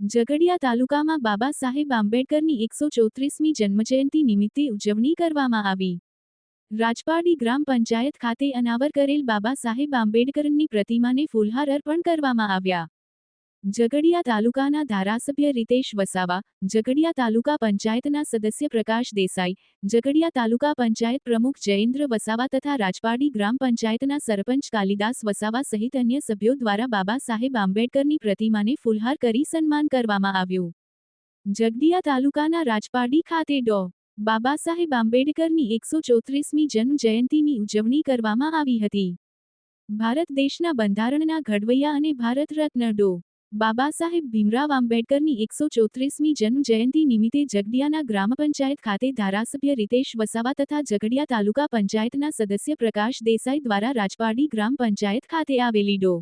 ઝઘડિયા તાલુકામાં બાબા સાહેબ આંબેડકરની એકસો ચોત્રીસમી જન્મજયંતિ નિમિત્તે ઉજવણી કરવામાં આવી. રાજપારડી ગ્રામ પંચાયત ખાતે અનાવર કરેલ બાબા સાહેબ આંબેડકરની પ્રતિમાને ફૂલહાર અર્પણ કરવામાં આવ્યા. ઝઘડિયા તાલુકાના ધારાસભ્ય રીતેશ વસાવા ઝઘડિયા તાલુકા પંચાયતના સદસ્ય પ્રકાશ દેસાઈ ઝઘડિયા તાલુકા પંચાયત પ્રમુખ જયેન્દ્ર વસાવા તથા રાજપાડી ગ્રામ પંચાયતના સરપંચ કાલિદાસ વસાવા સહિત અન્ય સભ્યો દ્વારા બાબા સાહેબ આંબેડકરની પ્રતિમાને ફૂલહાર કરી સન્માન કરવામાં આવ્યું. જગદિયા તાલુકાના રાજપાડી ખાતે ડો. બાબા સાહેબ આંબેડકરની એકસો ચોત્રીસમી જન્મ જયંતિની ઉજવણી કરવામાં આવી હતી. ભારત દેશના બંધારણના ઘડવૈયા અને ભારત રત્ન ડો. બાબા સાહેબ ભીમરાવ આંબેડકરની એકસો ચોત્રીસમી જન્મ જયંતિ નિમિત્તે જગડિયાના ગ્રામ પંચાયત ખાતે ધારાસભ્ય રીતેશ વસાવા તથા જગડિયા તાલુકા પંચાયતના સદસ્ય પ્રકાશ દેસાઈ દ્વારા રાજપાડી ગ્રામ પંચાયત ખાતે આવેલી ડો.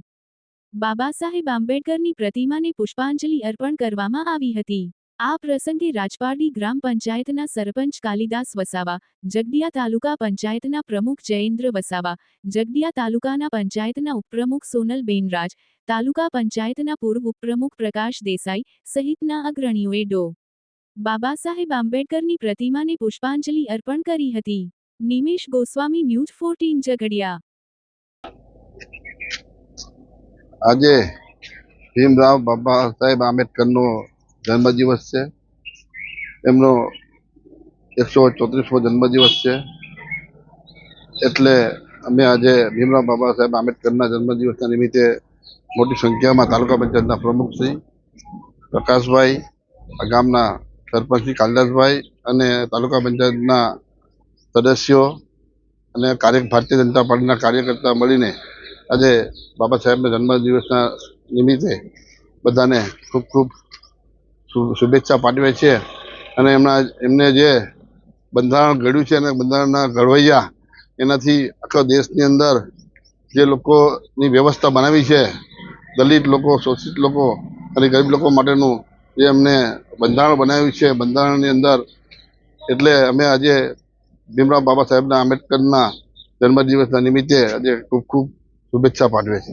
બાબા સાહેબ આંબેડકરની પ્રતિમાને પુષ્પાંજલિ અર્પણ કરવામાં આવી હતી. આ પ્રસંગે રાજપારડી ગ્રામ પંચાયતના સરપંચ કાલિદાસ વસાવા, જગડિયા તાલુકા પંચાયતના પ્રમુખ જયેન્દ્ર વસાવા, જગડિયા તાલુકાના પંચાયતના ઉપપ્રમુખ સોનલ બેનરાજ, તાલુકા પંચાયતના પૂર્વ ઉપપ્રમુખ પ્રકાશ દેસાઈ સહિતના અગ્રણીઓએ ડો. બાબા સાહેબ આંબેડકરની પ્રતિમાને પુષ્પાંજલિ અર્પણ કરી હતી. Nimesh Goswami news fourteen, Jhagadia. આજે ભીમરાવ બાબા સાહેબ આંબેડકરનો જન્મદિવસ છે. એમનો એકસો ચોત્રીસમો જન્મદિવસ છે. એટલે અમે આજે ભીમરાવ બાબા સાહેબ આંબેડકરના જન્મદિવસના નિમિત્તે મોટી સંખ્યામાં તાલુકા પંચાયતના પ્રમુખ શ્રી પ્રકાશભાઈ ગામના સરપંચશ્રી કાલિદાસભાઈ અને તાલુકા પંચાયતના સદસ્યો અને કાર્ય ભારતીય જનતા પાર્ટીના કાર્યકર્તા મળીને આજે બાબા સાહેબના જન્મદિવસના નિમિત્તે બધાને ખૂબ ખૂબ શુભેચ્છા પાઠવે છે. અને એમના, એમને જે બંધારણ ઘડ્યું છે અને બંધારણના ઘડવૈયા, એનાથી આખા દેશની અંદર જે લોકોની વ્યવસ્થા બનાવી છે, દલિત લોકો, શોષિત લોકો અને ગરીબ લોકો માટેનું જે એમને બંધારણ બનાવ્યું છે, બંધારણની અંદર એટલે અમે આજે ભીમરાવ બાબા સાહેબના આંબેડકરના જન્મદિવસના નિમિત્તે આજે ખૂબ ખૂબ શુભેચ્છા પાઠવે છે.